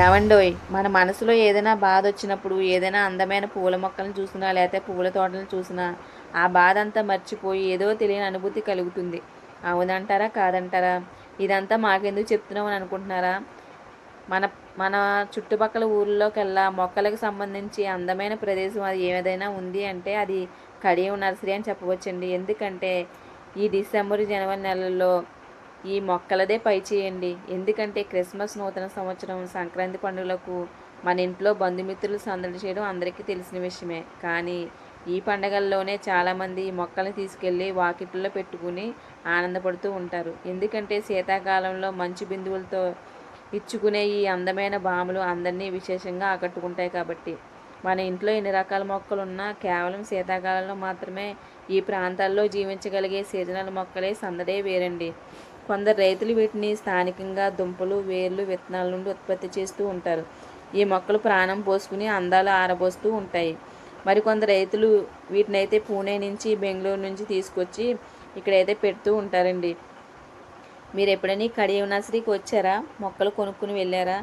ఏవండోయ్ మన మనసులో ఏదైనా బాధ వచ్చినప్పుడు ఏదైనా అందమైన పూల మొక్కలను చూసినా లేకపోతే పూల తోటలను చూసినా ఆ బాధ అంతా మర్చిపోయి ఏదో తెలియని అనుభూతి కలుగుతుంది. అవునంటారా కాదంటారా? ఇదంతా మాకెందుకు చెప్తున్నాం అని అనుకుంటున్నారా? మన మన చుట్టుపక్కల ఊర్లోకెల్లా మొక్కలకు సంబంధించి అందమైన ప్రదేశం అది ఏదైనా ఉంది అంటే అది కడియం నర్సరీ అని చెప్పవచ్చండి. ఎందుకంటే ఈ డిసెంబర్ జనవరి నెలల్లో ఈ మొక్కలదే పై చేయండి. ఎందుకంటే క్రిస్మస్ నూతన సంవత్సరం సంక్రాంతి పండుగలకు మన ఇంట్లో బంధుమిత్రులు సందడి చేయడం అందరికీ తెలిసిన విషయమే. కానీ ఈ పండగల్లోనే చాలామంది ఈ మొక్కలు తీసుకెళ్ళి వాకిట్లో పెట్టుకుని ఆనందపడుతూ ఉంటారు. ఎందుకంటే శీతాకాలంలో మంచు బిందువులతో ఇచ్చుకునే ఈ అందమైన బాములు అందరినీ విశేషంగా ఆకట్టుకుంటాయి కాబట్టి. మన ఇంట్లో ఎన్ని రకాల మొక్కలు ఉన్నా కేవలం శీతాకాలంలో మాత్రమే ఈ ప్రాంతాల్లో జీవించగలిగే సీజనల్ మొక్కలే సందడే వేరండి. కొందరు రైతులు వీటిని స్థానికంగా దుంపలు వేర్లు విత్తనాల నుండి ఉత్పత్తి చేస్తూ ఉంటారు. ఈ మొక్కలు ప్రాణం పోసుకుని అందాలు ఆరబోస్తూ ఉంటాయి. మరికొందరు రైతులు వీటినైతే పూణే నుంచి బెంగళూరు నుంచి తీసుకొచ్చి ఇక్కడైతే పెడుతూ ఉంటారండి. మీరు ఎప్పుడైనా కడియం నర్సరీకి వచ్చారా? మొక్కలు కొనుక్కుని వెళ్ళారా?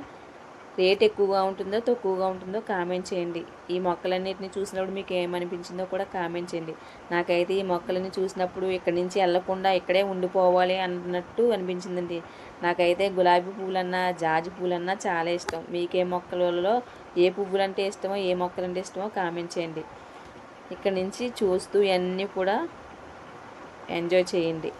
రేట్ ఎక్కువగా ఉంటుందో తక్కువగా ఉంటుందో కామెంట్ చేయండి. ఈ మొక్కలన్నిటిని చూసినప్పుడు మీకు ఏమనిపించిందో కూడా కామెంట్ చేయండి. నాకైతే ఈ మొక్కలని చూసినప్పుడు ఇక్కడి నుంచి వెళ్ళకుండా ఇక్కడే ఉండిపోవాలి అన్నట్టు అనిపించిందండి. నాకైతే గులాబీ పువ్వులన్నా జాజి పువ్వులన్నా చాలా ఇష్టం. మీకే మొక్కలలో ఏ పువ్వులు అంటే ఇష్టమో ఏ మొక్కలు అంటే ఇష్టమో కామెంట్ చేయండి. ఇక్కడ నుంచి చూస్తూ ఇవన్నీ కూడా ఎంజాయ్ చేయండి.